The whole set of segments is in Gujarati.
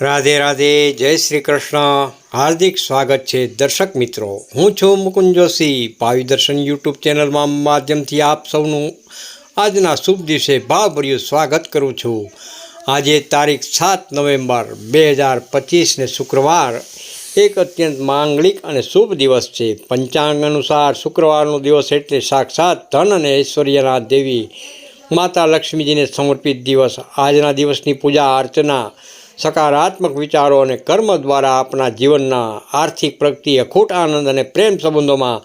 રાધે રાધે, જય શ્રી કૃષ્ણ. હાર્દિક સ્વાગત છે દર્શક મિત્રો. હું છું મુકુંદ જોશી. ભાવિ દર્શન યુટ્યુબ ચેનલમાં માધ્યમથી આપ સૌનું આજના શુભ દિવસે ભાવભર્યું સ્વાગત કરું છું. આજે તારીખ સાત નવેમ્બર બે હજાર પચીસને શુક્રવાર. એક અત્યંત માંગલિક અને શુભ દિવસ છે. પંચાંગ અનુસાર શુક્રવારનો દિવસ એટલે સાક્ષાત ધન અને ઐશ્વર્યના દેવી. માતા લક્ષ્મીજીને સમર્પિત દિવસ. આજના દિવસની પૂજા અર્ચના સકારાત્મક વિચારો અને કર્મ દ્વારા આપણા જીવનના આર્થિક પ્રગતિ અખૂટ આનંદ અને પ્રેમ સંબંધોમાં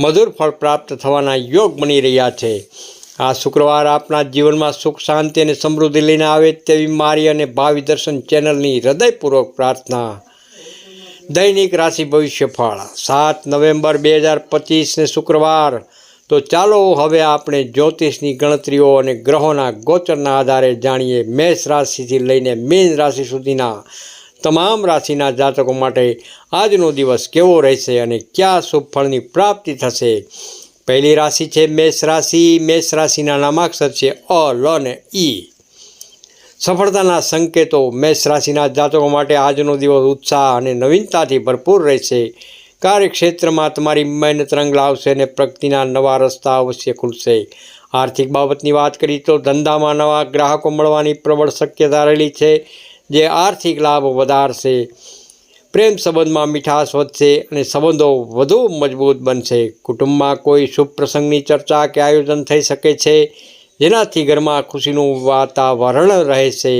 મધુર ફળ પ્રાપ્ત થવાના યોગ બની રહ્યા છે. આ શુક્રવાર આપણા જીવનમાં સુખ, શાંતિ અને સમૃદ્ધિ લઈને આવે તેવી મારી અને ભાવિ દર્શન ચેનલની હૃદયપૂર્વક પ્રાર્થના. દૈનિક રાશિ ભવિષ્ય ફળ સાત નવેમ્બર બે હજાર પચીસને શુક્રવાર તો ચાલો હવે આપણે જ્યોતિષની ગણતરીઓ અને ગ્રહોના ગોચરના આધારે જાણીએ મેષ રાશિથી લઈને મીન રાશિ સુધીના તમામ રાશિના જાતકો માટે આજનો દિવસ કેવો રહેશે અને કયા શુભ ફળની પ્રાપ્તિ થશે? પહેલી રાશિ છે મેષ રાશિ. મેષ રાશિના નામાક્ષર છે અ, લ ને ઈ સફળતાના સંકેતો મેષ રાશિના જાતકો માટે આજનો દિવસ ઉત્સાહ અને નવીનતાથી ભરપૂર રહેશે. કાર્યક્ષેત્રમાં તમારી મહેનત રંગ લાવશે અને પ્રગતિના નવા રસ્તા અવશ્ય ખુલશે. આર્થિક બાબતની વાત કરીએ તો ધંધામાં નવા ગ્રાહકો મળવાની પ્રબળ શક્યતા રહેલી છે, જે આર્થિક લાભ વધારશે. પ્રેમ સંબંધમાં મીઠાશ વધશે અને સંબંધો વધુ મજબૂત બનશે. કુટુંબમાં કોઈ શુભ પ્રસંગની ચર્ચા કે આયોજન થઈ શકે છે, જેનાથી ઘરમાં ખુશીનું વાતાવરણ રહેશે.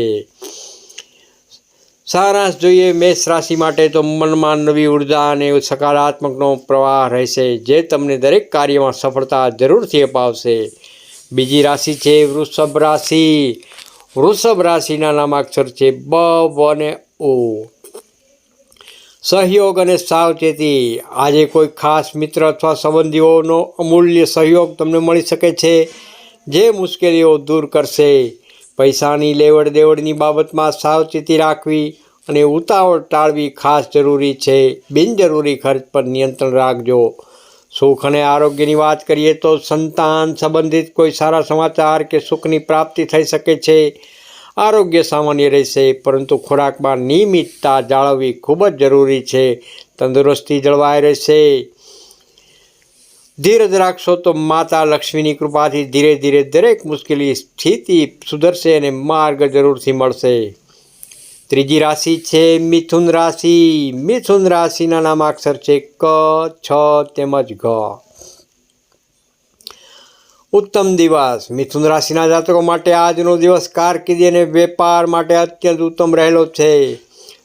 સારાંશ જોઈએ મેષ રાશિ માટે તો મનમાં નવી ઊર્જા અને સકારાત્મકનો પ્રવાહ રહેશે, જે તમને દરેક કાર્યમાં સફળતા જરૂરથી અપાવશે. બીજી રાશિ છે વૃષભ રાશિ. વૃષભ રાશિના નામાક્ષર છે બ અને ઓ. સહયોગ અને સાવચેતી. આજે કોઈ ખાસ મિત્ર અથવા સંબંધીઓનો અમૂલ્ય સહયોગ તમને મળી શકે છે, જે મુશ્કેલીઓ દૂર કરશે. પૈસાની લેવડ દેવડની બાબતમાં સાવચેતી રાખવી અને ઉતાવળ ટાળવી ખાસ જરૂરી છે. બિનજરૂરી ખર્ચ પર નિયંત્રણ રાખજો. સુખ અને આરોગ્યની વાત કરીએ તો સંતાન સંબંધિત કોઈ સારા સમાચાર કે સુખની પ્રાપ્તિ થઈ શકે છે. આરોગ્ય સામાન્ય રહેશે, પરંતુ ખોરાકમાં નિયમિતતા જાળવવી ખૂબ જ જરૂરી છે. તંદુરસ્તી જળવાઈ રહેશે. ધીરજ રાખશો તો માતા લક્ષ્મીની કૃપાથી ધીરે ધીરે દરેક મુશ્કેલી સ્થિતિ સુધરશે અને માર્ગ જરૂરથી મળશે. ત્રીજી રાશિ છે મિથુન રાશિ. મિથુન રાશિના નામાક્ષર છે ક, છ તેમજ ઘ. ઉત્તમ દિવસ. મિથુન રાશિના જાતકો માટે આજનો દિવસ કારકિર્દી અને વેપાર માટે અત્યંત ઉત્તમ રહેલો છે.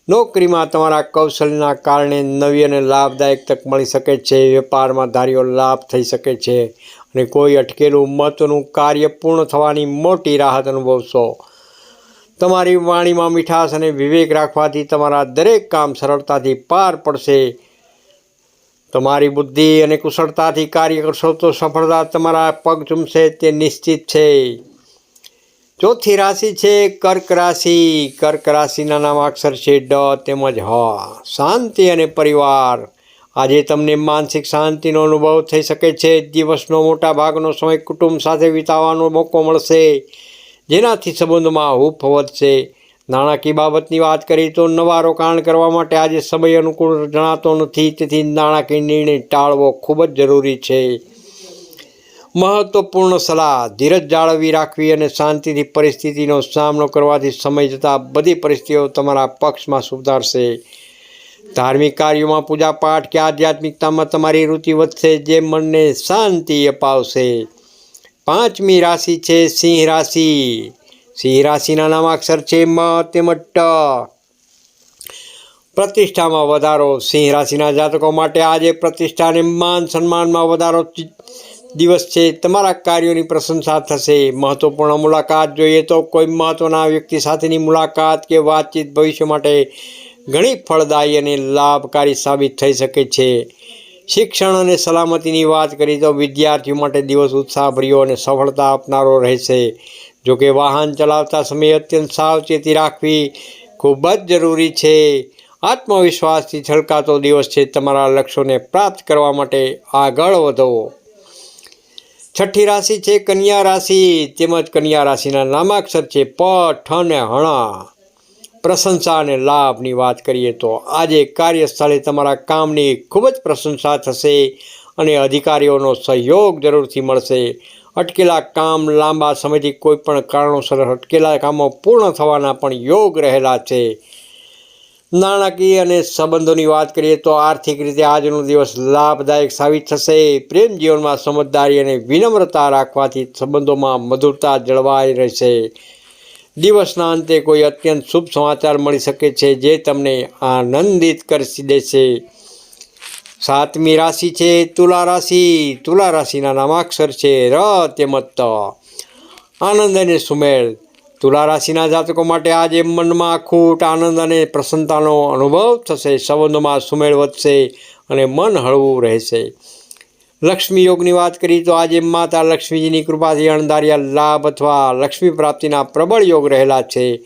નોકરીમાં તમારા કૌશલ્યના કારણે નવી અને લાભદાયક તક મળી શકે છે, વેપારમાં ધાર્યો લાભ થઈ શકે છે અને કોઈ અટકેલું મહત્વનું કાર્ય પૂર્ણ થવાની મોટી રાહત અનુભવશો. તમારી વાણીમાં મીઠાશ અને વિવેક રાખવાથી તમારા દરેક કામ સરળતાથી પાર પડશે. તમારી બુદ્ધિ અને કુશળતાથી કાર્ય કરશો તો સફળતા તમારા પગ ચૂમશે તે નિશ્ચિત છે. ચોથી રાશિ છે કર્ક રાશિ. કર્ક રાશિના નામ અક્ષર છે ડ તેમજ હ. શાંતિ અને પરિવાર. આજે તમને માનસિક શાંતિનો અનુભવ થઈ શકે છે. દિવસનો મોટા ભાગનો સમય કુટુંબ સાથે વિતાવવાનો મોકો મળશે. જેનાથી સંબંધોમાં હૂફ વધશે. નાણાકીય બાબતની વાત કરીએ તો નવા રોકાણ કરવા માટે આજે સમય અનુકૂળ જણાતો નથી. તેથી નાણાકીય નિર્ણય ટાળવો ખૂબ જ જરૂરી છે. મહત્વપૂર્ણ સલાહ. ધીરજ જાળવી રાખવી અને શાંતિથી પરિસ્થિતિનો સામનો કરવાથી સમય જતાં બધી પરિસ્થિતિઓ તમારા પક્ષમાં સુધારશે. ધાર્મિક કાર્યોમાં પૂજાપાઠ કે આધ્યાત્મિકતામાં તમારી રુચિ વધશે, જે મનને શાંતિ અપાવશે. પાંચમી રાશિ છે સિંહ રાશિ. સિંહ રાશિના નામાક્ષર છે મ તેમજ ટ. પ્રતિષ્ઠામાં વધારો. સિંહ રાશિના જાતકો માટે આજે પ્રતિષ્ઠા અને માન સન્માનમાં વધારો. દિવસ છે, તમારા કાર્યોની પ્રશંસા થશે. મહત્વપૂર્ણ મુલાકાત જોઈએ તો કોઈ મહત્વના વ્યક્તિ સાથેની મુલાકાત કે વાતચીત ભવિષ્ય માટે ઘણી ફળદાયી અને લાભકારી સાબિત થઈ શકે છે. શિક્ષણ અને સલામતીની વાત કરીએ તો વિદ્યાર્થીઓ માટે દિવસ ઉત્સાહભર્યો અને સફળતા આપનારો રહેશે. જોકે વાહન ચલાવતા સમયે અત્યંત સાવચેતી રાખવી ખૂબ જ જરૂરી છે. આત્મવિશ્વાસથી છલકાતો દિવસ છે. તમારા લક્ષ્યોને પ્રાપ્ત કરવા માટે આગળ વધો. છઠ્ઠી રાશિ છે કન્યા રાશિ. તેમજ કન્યા રાશિના નામાક્ષર છે પ ઠ અને હણા. પ્રશંસા અને લાભની વાત કરીએ તો આજે કાર્યસ્થળે તમારા કામની ખૂબ જ પ્રશંસા થશે અને અધિકારીઓનો સહયોગ જરૂરથી મળશે. અટકેલા કામ લાંબા સમયથી કોઈપણ કારણોસર અટકેલા કામો પૂર્ણ થવાના પણ યોગ રહેલા છે. નાણાકીય અને સંબંધોની વાત કરીએ તો આર્થિક રીતે આજનો દિવસ લાભદાયક સાબિત થશે. પ્રેમ જીવનમાં સમજદારી અને વિનમ્રતા રાખવાથી સંબંધોમાં મધુરતા જળવાઈ રહેશે. દિવસના અંતે કોઈ અત્યંત શુભ સમાચાર મળી શકે છે જે તમને આનંદિત કરી દેશે. સાતમી રાશિ છે તુલા રાશિ. તુલા રાશિના નામાક્ષર છે ર તેમજ આનંદ અને સુમેળ. તુલા રાશિના જાતકો માટે આજે મનમાં ખૂટ આનંદ અને પ્રસન્નતાનો અનુભવ થશે. સંબંધોમાં સુમેળ વધશે અને મન હળવું રહેશે. લક્ષ્મી યોગની વાત કરીએ તો આજે માતા લક્ષ્મીજીની કૃપાથી અણધાર્યા લાભ અથવા લક્ષ્મી પ્રાપ્તિના પ્રબળ યોગ રહેલા છે.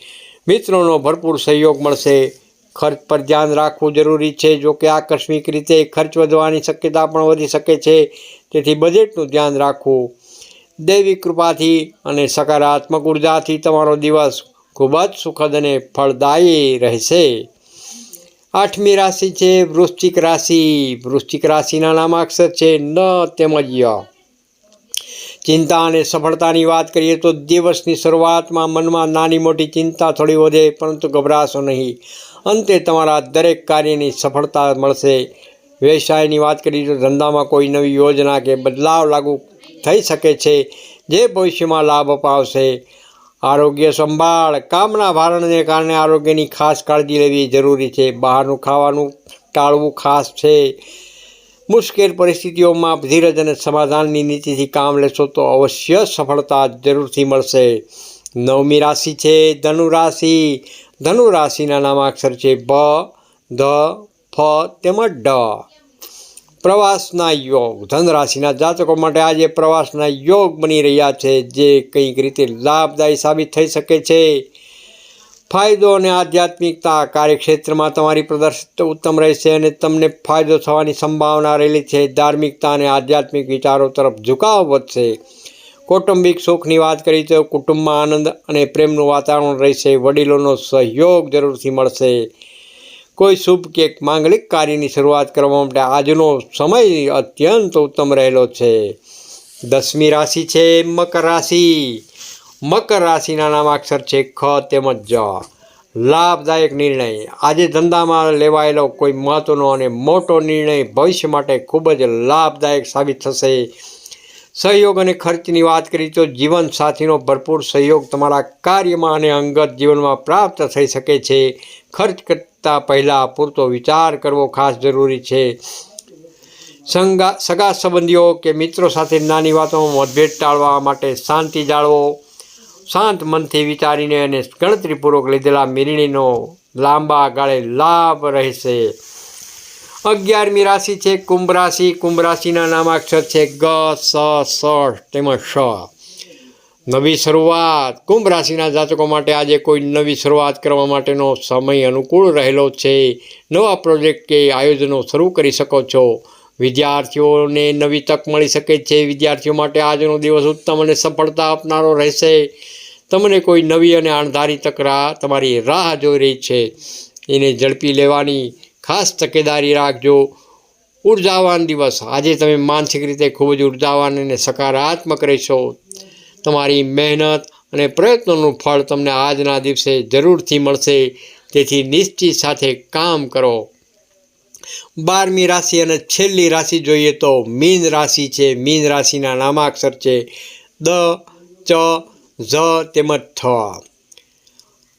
મિત્રોનો ભરપૂર સહયોગ મળશે. ખર્ચ પર ધ્યાન રાખવું જરૂરી છે. જો કે આકસ્મિક રીતે ખર્ચ વધવાની શક્યતા પણ વધી શકે છે. તેથી બજેટનું ધ્યાન રાખવું દૈવિક કૃપાથી અને સકારાત્મક ઉર્જાથી તમારો દિવસ ખૂબ જ સુખદ અને ફળદાયી રહેશે. આઠમી રાશિ છે વૃશ્ચિક રાશિ. વૃશ્ચિક રાશિના નામાક્ષર છે ન તેમજ ય ચિંતા અને સફળતાની વાત કરીએ તો દિવસની શરૂઆતમાં મનમાં નાની મોટી ચિંતા થોડી વધે, પરંતુ ગભરાશો નહીં. અંતે તમારા દરેક કાર્યની સફળતા મળશે. વ્યવસાયની વાત કરીએ તો ધંધામાં કોઈ નવી યોજના કે બદલાવ લાગુ થઈ શકે છે, જે ભવિષ્યમાં લાભ અપાવશે. આરોગ્ય સંભાળ, કામના ભારણને કારણે આરોગ્યની ખાસ કાળજી લેવી જરૂરી છે. બહારનું ખાવાનું ટાળવું ખાસ છે. મુશ્કેલ પરિસ્થિતિઓમાં ધીરજ અને સમાધાનની નીતિથી કામ લેશો તો અવશ્ય સફળતા જરૂરથી મળશે. નવમી રાશિ છે ધનુ રાશિ ધનુ રાશિના નામાક્ષર છે ભ ધ ફ તેમજ ડ. પ્રવાસના યોગ. ધન રાશિના જાતકો માટે આજે પ્રવાસના યોગ બની રહ્યા છે, જે કંઈક રીતે લાભદાયી સાબિત થઈ શકે છે. ફાયદો અને આધ્યાત્મિકતા કાર્યક્ષેત્રમાં તમારી પ્રદર્શિત ઉત્તમ રહેશે અને તમને ફાયદો થવાની સંભાવના રહેલી છે. ધાર્મિકતા અને આધ્યાત્મિક વિચારો તરફ ઝુકાવ વધશે. કૌટુંબિક સુખની વાત કરી તો કુટુંબમાં આનંદ અને પ્રેમનું વાતાવરણ રહેશે. વડીલોનો સહયોગ જરૂરથી મળશે. કોઈ શુભ કે માંગલિક કાર્યની શરૂઆત કરવા માટે આજનો સમય અત્યંત ઉત્તમ રહેલો છે. દસમી રાશિ છે મકર રાશિ. મકર રાશિના નામાક્ષર છે ખ તેમજ જ. લાભદાયક નિર્ણય. આજે ધંધામાં લેવાયેલો કોઈ મહત્ત્વનો અને મોટો નિર્ણય ભવિષ્ય માટે ખૂબ જ લાભદાયક સાબિત થશે. સહયોગ અને ખર્ચની વાત કરીએ તો જીવન સાથીનો ભરપૂર સહયોગ તમારા કાર્યમાં અને અંગત જીવનમાં પ્રાપ્ત થઈ શકે છે. ખર્ચ કરતા પહેલાં પૂરતો વિચાર કરવો ખાસ જરૂરી છે. સંગા, સગા સંબંધીઓ કે મિત્રો સાથે નાની વાતોમાં મતભેદ ટાળવા માટે શાંતિ જાળવો, શાંત મનથી વિચારીને અને ગણતરીપૂર્વક લીધેલા નિર્ણયનો લાંબા ગાળે લાભ રહેશે. અગિયારમી રાશિ છે, કુંભ રાશિ. કુંભ રાશિના નામાક્ષર છે ગ, સ સ, તેમજ શ નવી શરૂઆત. કુંભ રાશિના જાતકો માટે આજે કોઈ નવી શરૂઆત કરવા માટેનો સમય અનુકૂળ રહેલો છે. નવા પ્રોજેક્ટ કે આયોજનો શરૂ કરી શકો છો. વિદ્યાર્થીઓને નવી તક મળી શકે છે. વિદ્યાર્થીઓ માટે આજનો દિવસ ઉત્તમ અને સફળતા આપનારો રહેશે. તમને કોઈ નવી અને અણધારી તક રાહ તમારી રાહ જોઈ રહી છે. એને ઝડપી લેવાની ખાસ તકેદારી રાખજો. ઉર્જાવાન દિવસ. આજે તમે માનસિક રીતે ખૂબ જ ઉર્જાવાન અને સકારાત્મક રહેશો. તમારી મહેનત અને પ્રયત્નોનું ફળ તમને આજના દિવસે જરૂરથી મળશે. તેથી નિશ્ચિત સાથે કામ કરો. બારમી રાશિ અને છેલ્લી રાશિ જોઈએ તો મીન રાશિ છે. મીન રાશિના નામાક્ષર છે દ, ચ, ઝ તેમજ થ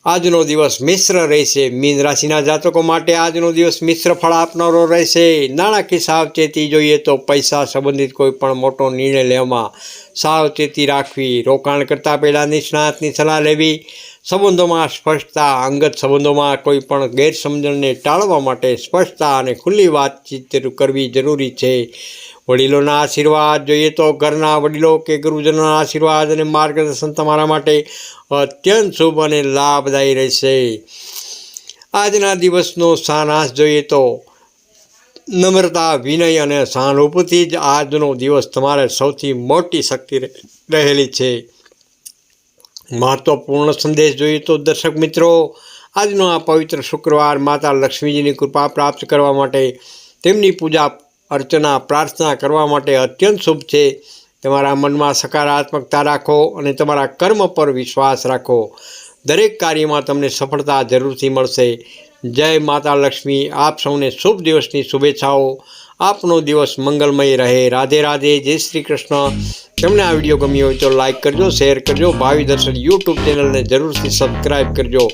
આજનો દિવસ મિશ્ર રહેશે. મીન રાશિના જાતકો માટે આજનો દિવસ મિશ્ર ફળ આપનારો રહેશે. નાણાકીય સાવચેતી જોઈએ તો પૈસા સંબંધિત કોઈ પણ મોટો નિર્ણય લેવામાં સાવચેતી રાખવી. રોકાણ કરતાં પહેલાં નિષ્ણાતની સલાહ લેવી. સંબંધોમાં સ્પષ્ટતા, અંગત સંબંધોમાં કોઈ પણ ગેરસમજણને ટાળવા માટે સ્પષ્ટતા અને ખુલ્લી વાતચીત કરવી જરૂરી છે. વડીલોના આશીર્વાદ જોઈએ તો ઘરના વડીલો કે ગુરુજનોના આશીર્વાદ અને માર્ગદર્શન તમારા માટે અત્યંત શુભ અને લાભદાયી રહેશે. આજના દિવસનો સારાંશ જોઈએ તો નમ્રતા, વિનય અને સહાનુભૂતિ જ આજનો દિવસ તમારે સૌથી મોટી શક્તિ રહેલી છે. મહત્વપૂર્ણ સંદેશ જોઈએ તો દર્શક મિત્રો, આજનો આ પવિત્ર શુક્રવાર માતા લક્ષ્મીજીની કૃપા પ્રાપ્ત કરવા માટે, તેમની પૂજા અર્ચના, પ્રાર્થના કરવા માટે અત્યંત શુભ છે. તમારા મનમાં સકારાત્મકતા રાખો અને તમારા કર્મ પર વિશ્વાસ રાખો. દરેક કાર્યમાં તમને સફળતા જરૂરથી મળશે. જય માતા લક્ષ્મી. આપ સૌને શુભ દિવસની શુભેચ્છાઓ. આપનો દિવસ મંગલમય રહે. રાધે રાધે, જય શ્રી કૃષ્ણ. તમને આ વીડિયો ગમ્યો હોય તો લાઈક કરજો, શેર કરજો, ભાવિ દર્શન યુટ્યુબ ચેનલને જરૂરથી સબસ્ક્રાઈબ કરજો.